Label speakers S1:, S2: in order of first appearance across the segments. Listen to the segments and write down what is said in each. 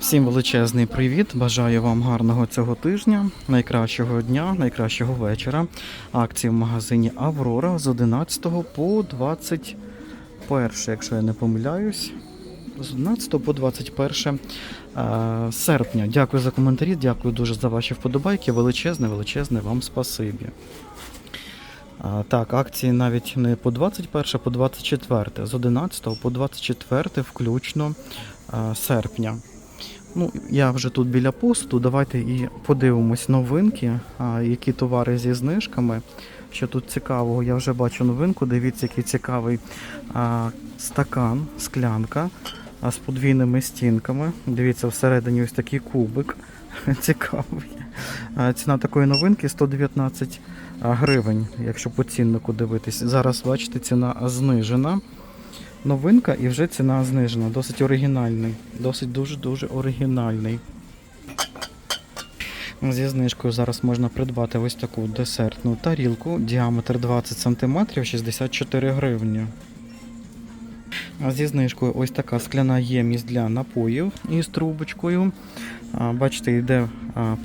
S1: Всім величезний привіт! Бажаю вам гарного цього тижня, найкращого дня, найкращого вечора. Акції в магазині Аврора з 11 по 21, якщо я не помиляюсь. З 11 по 21 е, серпня. Дякую за коментарі, дякую дуже за ваші вподобайки. Величезне, величезне вам спасибі. Так, акції навіть не по 21, а по 24, з 11 по 24 включно серпня. Ну, я вже тут біля посту. Давайте і подивимось новинки, які товари зі знижками. Що тут цікавого, я вже бачу новинку. Дивіться, який цікавий а, стакан, склянка а, з подвійними стінками. Дивіться, всередині ось такий кубик. Цікавий. А, Ціна такої новинки 119 гривень, якщо по ціннику дивитись. Зараз, бачите, ціна знижена. Новинка і вже ціна знижена. Досить оригінальний. Досить дуже-дуже оригінальний. Зі знижкою зараз можна придбати ось таку десертну тарілку. Діаметр 20 см 64 гривні. А зі знижкою ось така скляна ємність для напоїв із трубочкою. Бачите, йде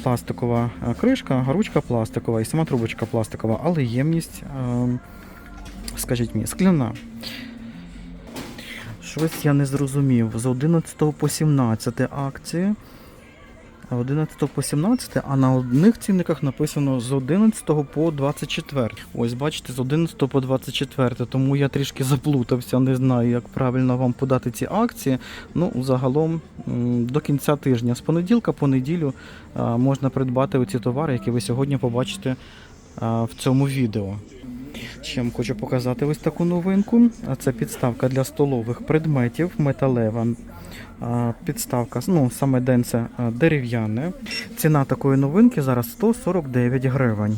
S1: пластикова кришка, ручка пластикова і сама трубочка пластикова, але ємність, скажіть мені, скляна. Щось я не зрозумів. З 11 по 17 акції. 11 по 17, а на одних цінниках написано з 11 по 24. Ось бачите, з 11 по 24, тому я трішки заплутався, не знаю, як правильно вам подати ці акції. Ну, загалом до кінця тижня, з понеділка по неділю можна придбати оці товари, які ви сьогодні побачите в цьому відео. Ще хочу показати ось таку новинку. Це підставка для столових предметів металева. Підставка, ну саме денце а, дерев'яне. Ціна такої новинки зараз 149 гривень.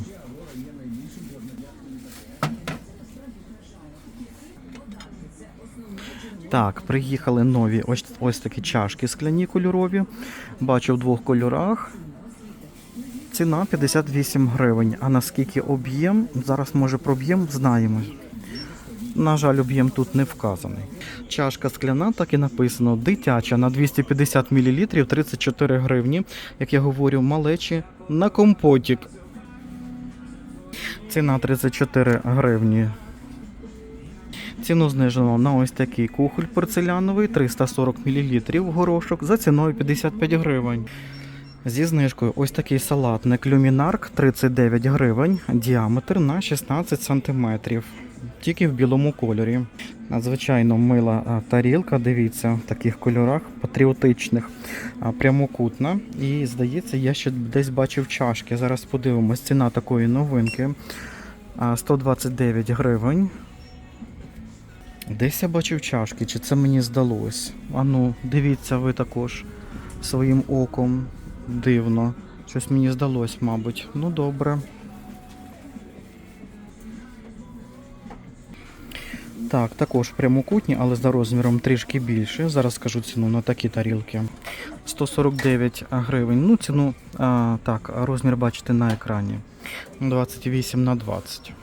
S1: Так, приїхали нові ось, ось такі чашки скляні кольорові. Бачу в двох кольорах. Ціна 58 гривень. А наскільки об'єм? Зараз може проб'єм, знаємо. На жаль, об'єм тут не вказаний. Чашка скляна, так і написано, дитяча на 250 мл 34 гривні. Як я говорю, малечі на компотік. Ціна 34 гривні. Ціну знижено на ось такий кухоль порцеляновий 340 мл горошок за ціною 55 гривень. Зі знижкою ось такий салатник люмінарк 39 гривень, діаметр на 16 см. Тільки в білому кольорі. Надзвичайно мила тарілка, дивіться, в таких кольорах патріотичних, прямокутна. І здається, я ще десь бачив чашки. Зараз подивимось. Ціна такої новинки 129 гривень. Десь я бачив чашки, чи це мені здалось? Ану, дивіться ви також своїм оком. Дивно. Щось мені здалось, мабуть. Ну добре. Так, також прямокутні, але за розміром трішки більше. Зараз скажу ціну на такі тарілки. 149 гривень. Ну, ціну, а, так, розмір бачите на екрані. 28 на 20.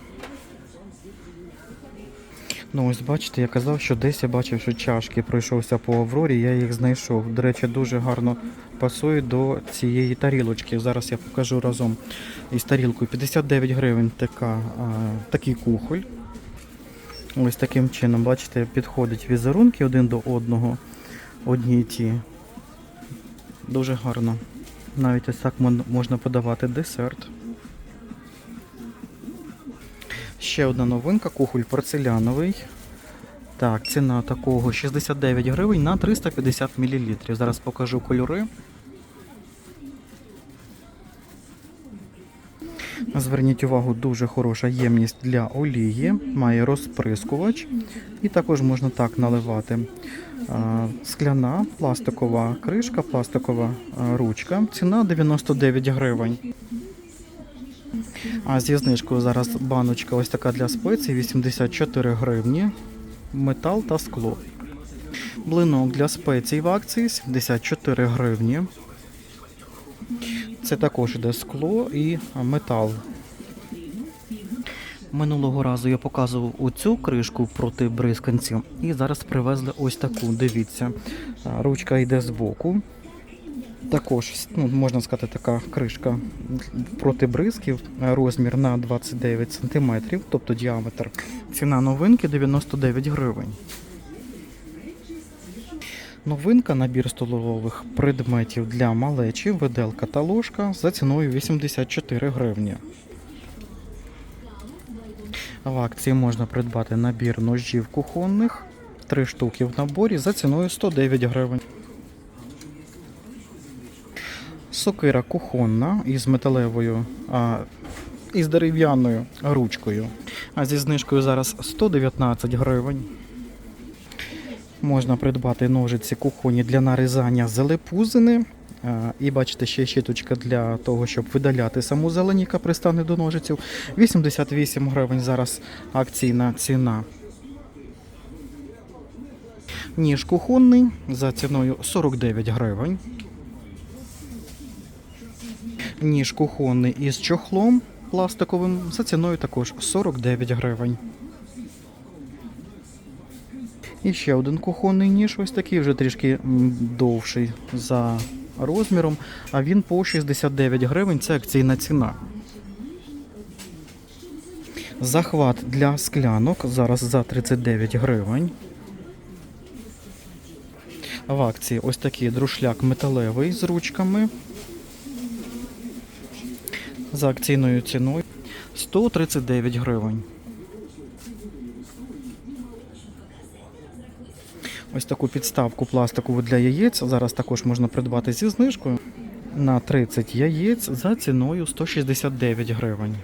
S1: Ну, ось бачите, я казав, що десь я бачив, що чашки пройшовся по Аврорі, я їх знайшов. До речі, дуже гарно пасують до цієї тарілочки. Зараз я покажу разом із тарілкою. 59 гривень така, а, такий кухоль. Ось таким чином, бачите, підходять візерунки один до одного. Одні й ті. Дуже гарно. Навіть ось так можна подавати десерт. Ще одна новинка, кухоль порцеляновий. Так, ціна такого 69 гривень на 350 мл. Зараз покажу кольори. Зверніть увагу, дуже хороша ємність для олії, має розприскувач і також можна так наливати. Скляна, пластикова кришка, пластикова ручка. Ціна 99 гривень. А зі знижкою зараз баночка ось така для спецій 84 гривні. Метал та скло. Блинок для спецій в акції 74 гривні. Це також іде скло і метал. Минулого разу я показував оцю кришку проти бризканців. І зараз привезли ось таку. Дивіться. Ручка йде збоку. Також, ну, можна сказати, така кришка проти бризків, розмір на 29 см, тобто діаметр. Ціна новинки 99 гривень. Новинка набір столових предметів для малечі, виделка та ложка за ціною 84 гривні. В акції можна придбати набір ножів кухонних, 3 штуки в наборі за ціною 109 гривень. Сокира кухонна із металевою а, із дерев'яною ручкою. А зі знижкою зараз 119 гривень. Можна придбати ножиці кухонні для нарізання зелепузини. І бачите, ще щіточка для того, щоб видаляти саму зелень, яка пристане до ножиців. 88 гривень зараз акційна ціна. Ніж кухонний за ціною 49 гривень. Ніж кухонний із чохлом пластиковим за ціною також 49 гривень. І ще один кухонний ніж, ось такий вже трішки довший за розміром, а він по 69 гривень, це акційна ціна. Захват для склянок зараз за 39 гривень. В акції ось такий друшляк металевий з ручками. За акційною ціною 139 гривень. Ось таку підставку пластикову для яєць. Зараз також можна придбати зі знижкою на 30 яєць за ціною 169 гривень.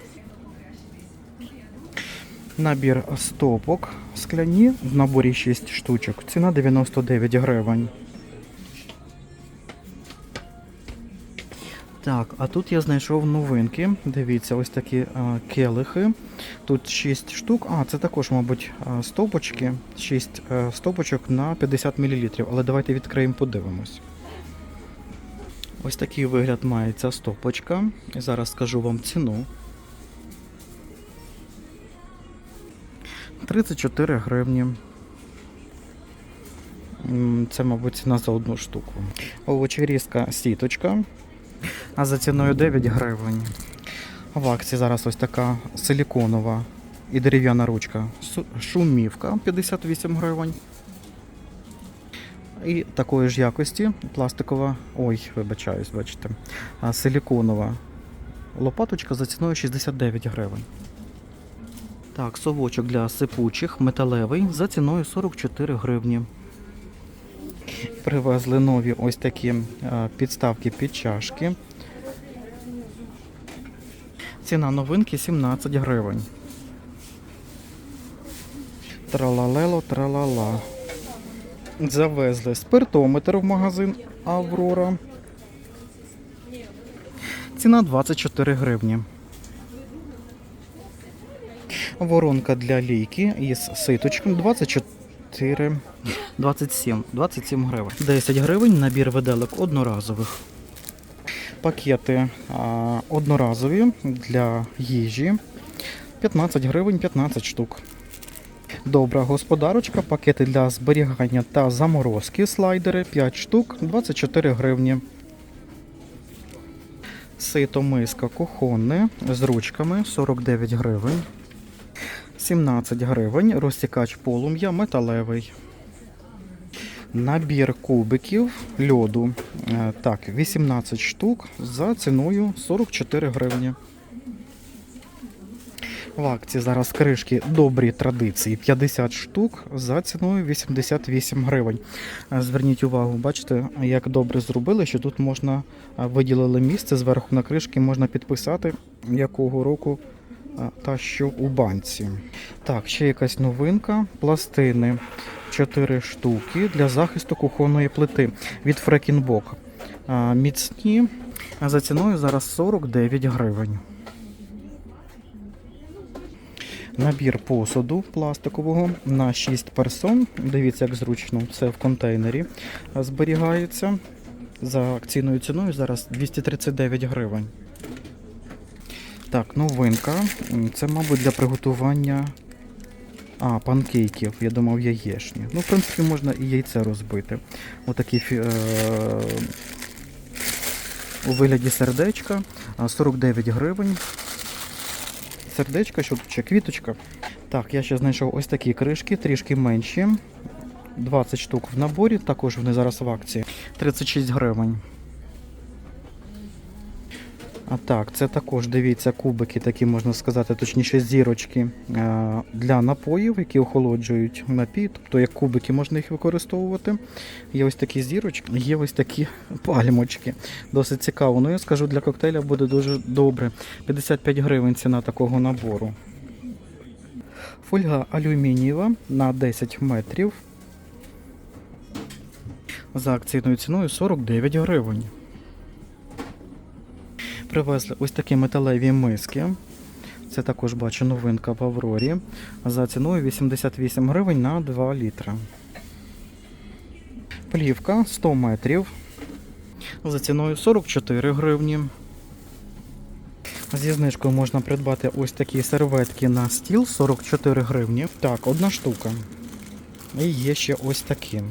S1: Набір стопок скляні в наборі 6 штучок. Ціна 99 гривень. Так, а тут я знайшов новинки. Дивіться, ось такі а, келихи. Тут 6 штук. А, це також, мабуть, а, стопочки. 6 а, стопочок на 50 мл. Але давайте відкриємо, подивимось. Ось такий вигляд має ця стопочка. І зараз скажу вам ціну. 34 гривні. Це, мабуть, ціна за одну штуку. Овочерізка сіточка. А за ціною 9 гривень. В акції зараз ось така силіконова і дерев'яна ручка. Шумівка 58 гривень. І такої ж якості пластикова, ой, вибачаюсь, бачите, силіконова лопаточка за ціною 69 гривень. Так, совочок для сипучих металевий за ціною 44 гривні. Привезли нові ось такі е, підставки під чашки. Ціна новинки 17 гривень. Тралалело, тралала. Завезли спиртометр в магазин Аврора. Ціна 24 гривні. Воронка для лійки із ситочком 24, 27, 27 гривень. 10 гривень набір виделок одноразових. Пакети а, одноразові для їжі. 15 гривень 15 штук. Добра господарочка, пакети для зберігання та заморозки, слайдери 5 штук, 24 гривні. Сито миска кухонне з ручками 49 гривень. 17 гривень. Розтікач полум'я металевий. Набір кубиків льоду. Е, Так, 18 штук за ціною 44 гривні. В акції зараз кришки добрі традиції 50 штук за ціною 88 гривень. Е, Зверніть увагу, бачите, як добре зробили, що тут можна е, виділили місце зверху на кришки, можна підписати, якого року та що у банці. Так, ще якась новинка. Пластини 4 штуки для захисту кухонної плити від Фрекінбок. Міцні. За ціною зараз 49 гривень. Набір посуду пластикового на 6 персон. Дивіться, як зручно. Це в контейнері зберігається. За акційною ціною зараз 239 гривень. Так, новинка. Це, мабуть, для приготування а, панкейків. Я думав, яєчні. Ну, в принципі, можна і яйце розбити. Отакий фі- е- у вигляді сердечка 49 гривень. Сердечко, що тут ще квіточка. Так, я ще знайшов ось такі кришки, трішки менші. 20 штук в наборі, також вони зараз в акції. 36 гривень. А так, це також дивіться кубики, такі можна сказати, точніше зірочки е, для напоїв, які охолоджують напій. Тобто як кубики можна їх використовувати. Є ось такі зірочки, є ось такі пальмочки. Досить цікаво. Ну я скажу, для коктейля буде дуже добре. 55 гривень ціна такого набору. Фольга алюмінієва на 10 метрів. За акційною ціною 49 гривень. Привезли ось такі металеві миски. Це також бачу новинка в Аврорі. За ціною 88 гривень на 2 літра. Плівка 100 метрів. За ціною 44 гривні. Зі знижкою можна придбати ось такі серветки на стіл 44 гривні. Так, одна штука. І є ще ось такі.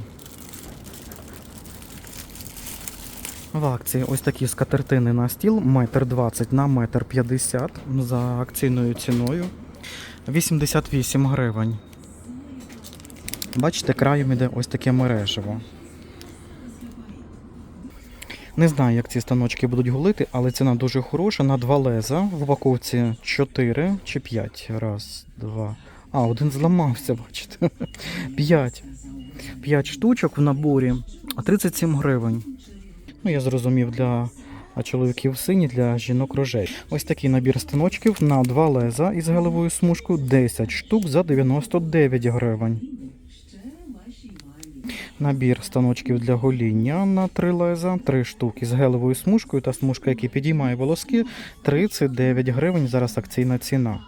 S1: В акції ось такі скатертини на стіл, метр 20 на метр 50 за акційною ціною 88 гривень. Бачите, краєм іде ось таке мережево. Не знаю, як ці станочки будуть гулити, але ціна дуже хороша. На два леза в упаковці 4 чи 5. Раз, два. А, один зламався, бачите. 5. 5 штучок в наборі, 37 гривень. Ну, я зрозумів, для чоловіків сині, для жінок рожей. Ось такий набір станочків на два леза із гелевою смужкою 10 штук за 99 гривень. Набір станочків для гоління на три леза, 3 штуки з гелевою смужкою та смужка, яка підіймає волоски 39 гривень. Зараз акційна ціна.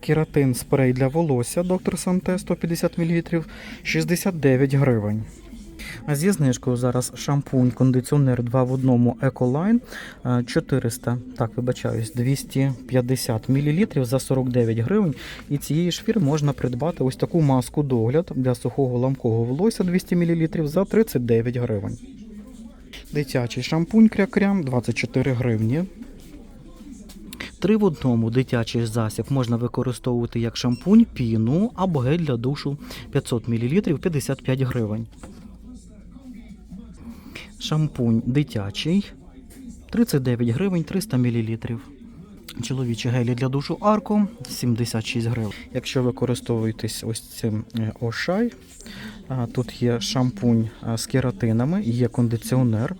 S1: Кератин спрей для волосся доктор Санте 150 мл 69 гривень. Зі знижкою зараз шампунь, кондиціонер 2 в одному Ecoline е, 400, так, вибачаюсь, 250 мл за 49 гривень. І цієї ж фірми можна придбати ось таку маску догляд для сухого ламкого волосся 200 мл за 39 гривень. Дитячий шампунь кря-крям 24 гривні. Три в одному дитячий засіб можна використовувати як шампунь, піну або гель для душу 500 мл 55 гривень. Шампунь дитячий 39 гривень 300 мл. Чоловічі гелі для душу Арко 76 гривень. Якщо використовуєтесь ось цим е, Ошай, тут є шампунь з кератинами, є кондиціонер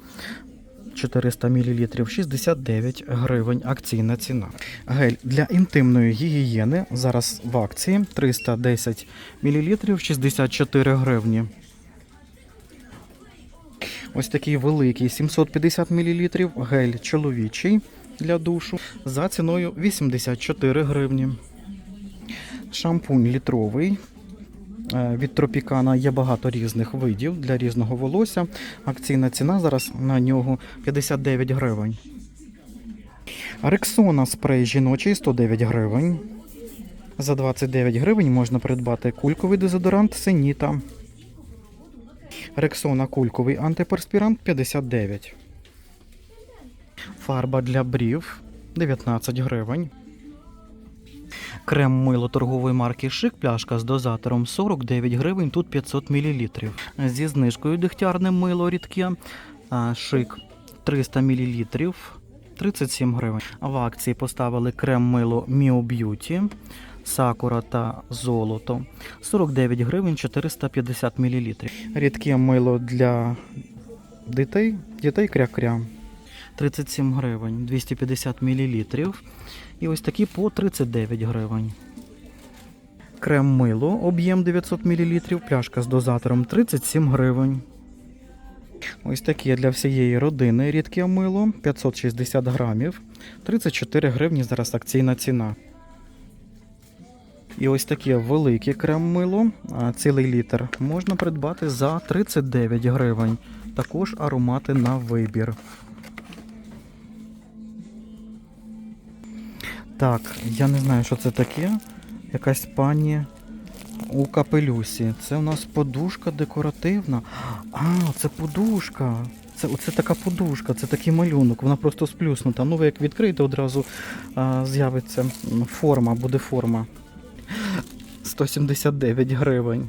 S1: 400 мл 69 гривень. Акційна ціна. Гель для інтимної гігієни зараз в акції 310 мл 64 гривні. Ось такий великий 750 мл гель чоловічий для душу за ціною 84 гривні. Шампунь літровий. Е, Від Тропікана є багато різних видів для різного волосся. Акційна ціна зараз на нього 59 гривень. Рексона спрей жіночий 109 гривень. За 29 гривень можна придбати кульковий дезодорант Сеніта. Рексона кульковий антиперспірант 59. Фарба для брів 19 гривень. Крем мило торгової марки Шик, пляшка з дозатором 49 гривень, тут 500 мл. Зі знижкою дегтярне мило рідке Шик 300 мл 37 гривень. В акції поставили крем мило Mio Beauty, Сакура та золото 49 гривень 450 мл. Рідке мило для дітей, дітей кря-кря 37 гривень 250 мл. І ось такі по 39 гривень. Крем мило, об'єм 900 мл, пляшка з дозатором 37 гривень. Ось таке для всієї родини рідке мило 560 грамів, 34 гривні зараз акційна ціна. І ось таке велике крем мило, цілий літр, можна придбати за 39 гривень. Також аромати на вибір. Так, я не знаю, що це таке. Якась пані у капелюсі. Це у нас подушка декоративна. А, це подушка. Це оце така подушка, це такий малюнок, вона просто сплюснута. Ну, ви як відкриєте, одразу з'явиться форма, буде форма. 179 гривень.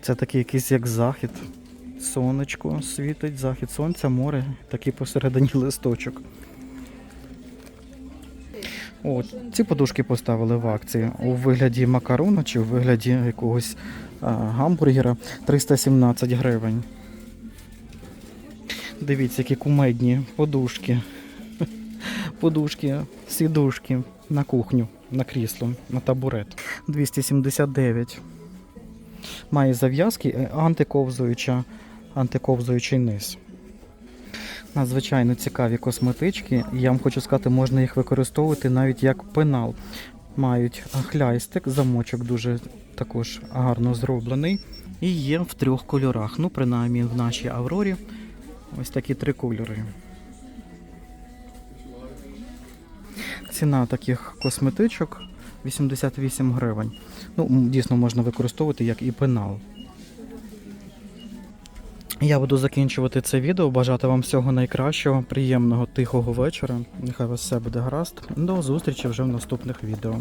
S1: Це такий якийсь як захід. Сонечко світить, захід сонця, море, такий посередині листочок. О, ці подушки поставили в акції у вигляді макарона чи у вигляді якогось а, гамбургера 317 гривень. Дивіться, які кумедні подушки. Подушки, сідушки на кухню, на крісло, на табурет. 279. Має зав'язки, е, антиковзуюча, антиковзуючий низ. Надзвичайно цікаві косметички. Я вам хочу сказати, можна їх використовувати навіть як пенал. Мають хляйстик, замочок дуже також гарно зроблений. І є в трьох кольорах. Ну, принаймні в нашій Аврорі ось такі три кольори. Ціна таких косметичок 88 гривень. Ну, дійсно можна використовувати як і пенал. Я буду закінчувати це відео. Бажати вам всього найкращого, приємного, тихого вечора. Нехай вас все буде гаразд. До зустрічі вже в наступних відео.